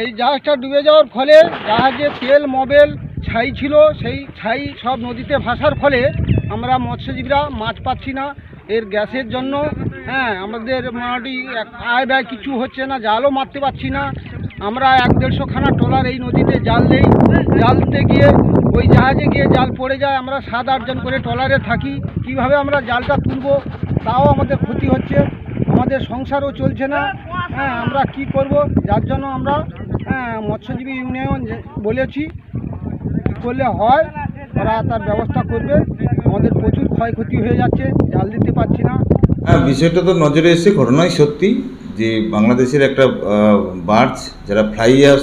এই জাহাজটা ডুবে যাওয়ার ফলে জাহাজে তেল, মোবেল, ছাই ছিল, সেই ছাই সব নদীতে ভাসার ফলে আমরা মৎস্যজীবীরা মাছ পাচ্ছি না। এর গ্যাসের জন্য হ্যাঁ আমাদের মোটামুটি আয় ব্যয় কিছু হচ্ছে না, জালও মারতে পারছি না। আমরা এক দেড়শো খানা ট্রলার এই নদীতে জাল দেই জালতে গিয়ে, ওই জাহাজে গিয়ে জাল পড়ে যায়। আমরা সাত আটজন করে ট্রলারে থাকি। কীভাবে আমরা জালটা তুলবো, তাও আমাদের ক্ষতি হচ্ছে। আমাদের সংসারও চলছে না। হ্যাঁ আমরা কি করব? যার জন্য আমরা মৎস্যজীবী ইউনিয়ন বলেছি করলে হয় ওরা তার ব্যবস্থা করবে। আমাদের প্রচুর ক্ষয়ক্ষতি হয়ে যাচ্ছে, জাল দিতে পারছি না। হ্যাঁ বিষয়টা তো নজরে এসে ঘটনাই সত্যি যে বাংলাদেশের একটা বার্চ যারা ফ্লাইয়াস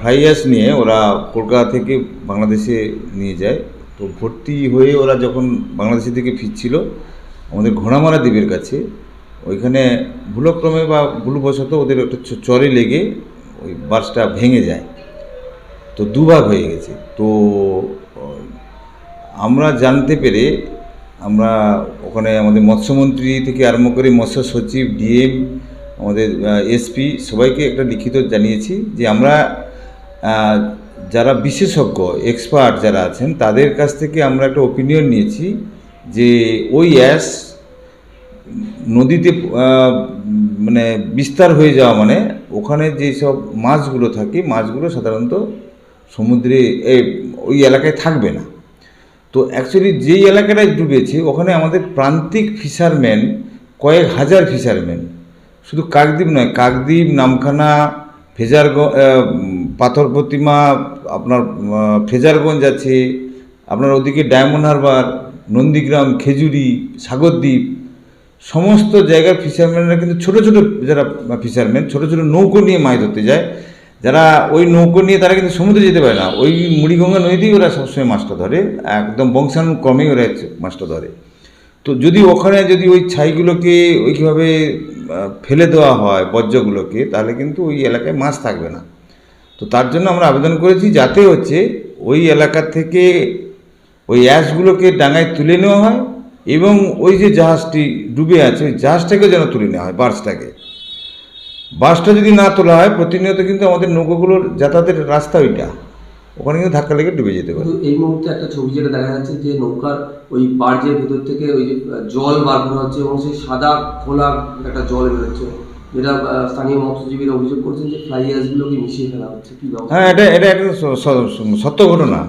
ফ্লাইয়াস নিয়ে ওরা কলকাতা থেকে বাংলাদেশে নিয়ে যায়। তো ভর্তি হয়ে ওরা যখন বাংলাদেশের থেকে ফিরছিল, আমাদের ঘোড়ামারা দ্বীপের কাছে, ওইখানে ভুলক্রমে বা ভুলবশত ওদের একটা চরে লেগে ওই বাসটা ভেঙে যায়। তো দুভাগ হয়ে গেছে। তো আমরা জানতে পেরে আমরা ওখানে আমাদের মৎস্যমন্ত্রী থেকে আরম্ভ করে মৎস্য সচিব, ডিএম, আমাদের এসপি সবাইকে একটা লিখিত জানিয়েছি যে আমরা যারা বিশেষজ্ঞ এক্সপার্ট যারা আছেন, তাদের কাছ থেকে আমরা একটা ওপিনিয়ন নিয়েছি যে ওই অ্যাস নদীতে মানে বিস্তার হয়ে যাওয়া মানে ওখানে যেসব মাছগুলো থাকে, মাছগুলো সাধারণত সমুদ্রে ওই এলাকায় থাকবে না। তো অ্যাকচুয়ালি যেই এলাকাটায় ডুবেছে, ওখানে আমাদের প্রান্তিক ফিশারম্যান কয়েক হাজার ফিশারম্যান শুধু কাকদ্বীপ নয়, কাকদ্বীপ, নামখানা ফেজারগঞ্জ পাথর প্রতিমা, আপনার ফেজারগঞ্জ আছে, আপনার ওদিকে ডায়মন্ড হারবার, নন্দীগ্রাম, খেজুরি, সাগরদ্বীপ সমস্ত জায়গার ফিশারম্যানরা কিন্তু ছোট ছোট যারা ফিশারম্যান ছোট ছোট নৌকো নিয়ে মাছ ধরতে যায়, যারা ওই নৌকো নিয়ে তারা কিন্তু সমুদ্রে যেতে পারে না। ওই মুড়িগঙ্গা নদীতেই ওরা সবসময় মাছটা ধরে, একদম বংশানুক্রমেই ওরা মাছটা ধরে। তো যদি ওখানে যদি ওই ছাইগুলোকে ওইভাবে ফেলে দেওয়া হয়, বর্জ্যগুলোকে, তাহলে কিন্তু ওই এলাকায় মাছ থাকবে না। তো তার জন্য আমরা আবেদন করেছি যাতে হচ্ছে ওই এলাকা থেকে ওই অ্যাশগুলোকে ডাঙায় তুলে নেওয়া হয় এবং ওই যে জাহাজটি ডুবে আছে ওই জাহাজটাকে যেন তুলে নেওয়া হয় বার্সটাকে। বাসটা যদি না তোলা হয় প্রতিনিয়ত কিন্তু আমাদের নৌকোগুলোর যাতায়াতের রাস্তা ওইটা। ওখানে কিন্তু ধাক্কা লেগে ডুবে যেতে পারে। এই মুহূর্তে একটা ছবি যেটা দেখা যাচ্ছে যে নৌকার ওই বার্জের ভেতর থেকে ওই যে জল বার করা হচ্ছে এবং সেই সাদা খোলা একটা জল বেরোচ্ছে। যেটা স্থানীয় মৎস্যজীবীরা অভিযোগ করছেন যে ফ্লাই গুলোকে মিশিয়ে ফেলা হচ্ছে। কি হ্যাঁ এটা এটা একটা সত্য ঘটনা।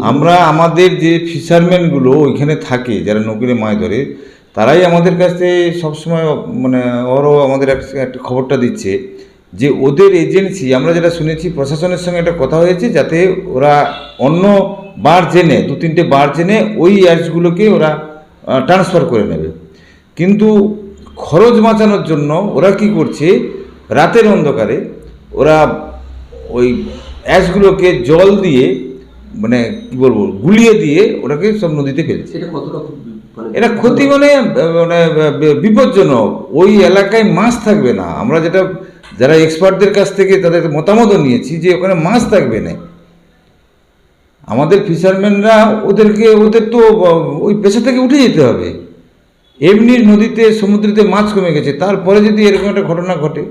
আমরা আমাদের যে ফিশারম্যানগুলো ওইখানে থাকে, যারা নৌকিরে মাছ ধরে, তারাই আমাদের কাছে সবসময় মানে ওরও আমাদের এক- একটা খবরটা দিচ্ছে যে ওদের এজেন্সি আমরা যেটা শুনেছি প্রশাসনের সঙ্গে একটা কথা হয়েছে যাতে ওরা অন্য বার জেনে, দু তিনটে বার জেনে ওই অ্যাডসগুলোকে ওরা ট্রান্সফার করে নেবে। কিন্তু খরচ বাঁচানোর জন্য ওরা কি করছে, রাতের অন্ধকারে ওরা ওই অ্যাশগুলোকে জল দিয়ে মানে কি বলব গুলিয়ে দিয়ে ওটাকে সব নদীতে ফেলছে। মানে এটা ক্ষতি মানে মানে বিপজ্জনক। ওই এলাকায় মাছ থাকবে না। আমরা যেটা যারা এক্সপার্টদের কাছ থেকে তাদের মতামতও নিয়েছি যে ওখানে মাছ থাকবে না। আমাদের ফিশারম্যানরা ওদেরকে ওদের তো ওই পেশা থেকে উঠে যেতে হবে। এমনি নদীতে সমুদ্রেতে মাছ কমে গেছে। তারপরে যদি এরকম একটা ঘটনা ঘটে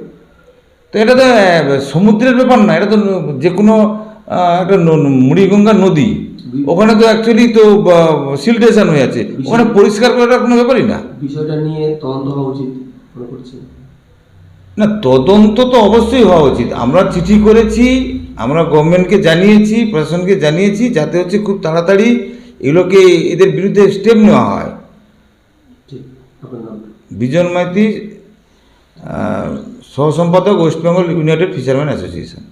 তো এটা তো সমুদ্রের ব্যাপার না। এটা তো যে কোনো একটা মুড়িগঙ্গা নদী। ওখানে তো অ্যাকচুয়ালি তো সিলটেশন হয়ে আছে। ওখানে পরিষ্কার করাটা কোনো ব্যাপারই না? বিষয়টা নিয়ে তদন্ত হওয়া উচিত মনে না তদন্ত তো অবশ্যই হওয়া উচিত। আমরা চিঠি করেছি আমরা গভর্নমেন্টকে জানিয়েছি প্রশাসনকে জানিয়েছি যাতে হচ্ছে খুব তাড়াতাড়ি এগুলোকে এদের বিরুদ্ধে স্টেপ নেওয়া হয়। Bijan Maiti সহসম্পাদক West Bengal United Fisherman Association.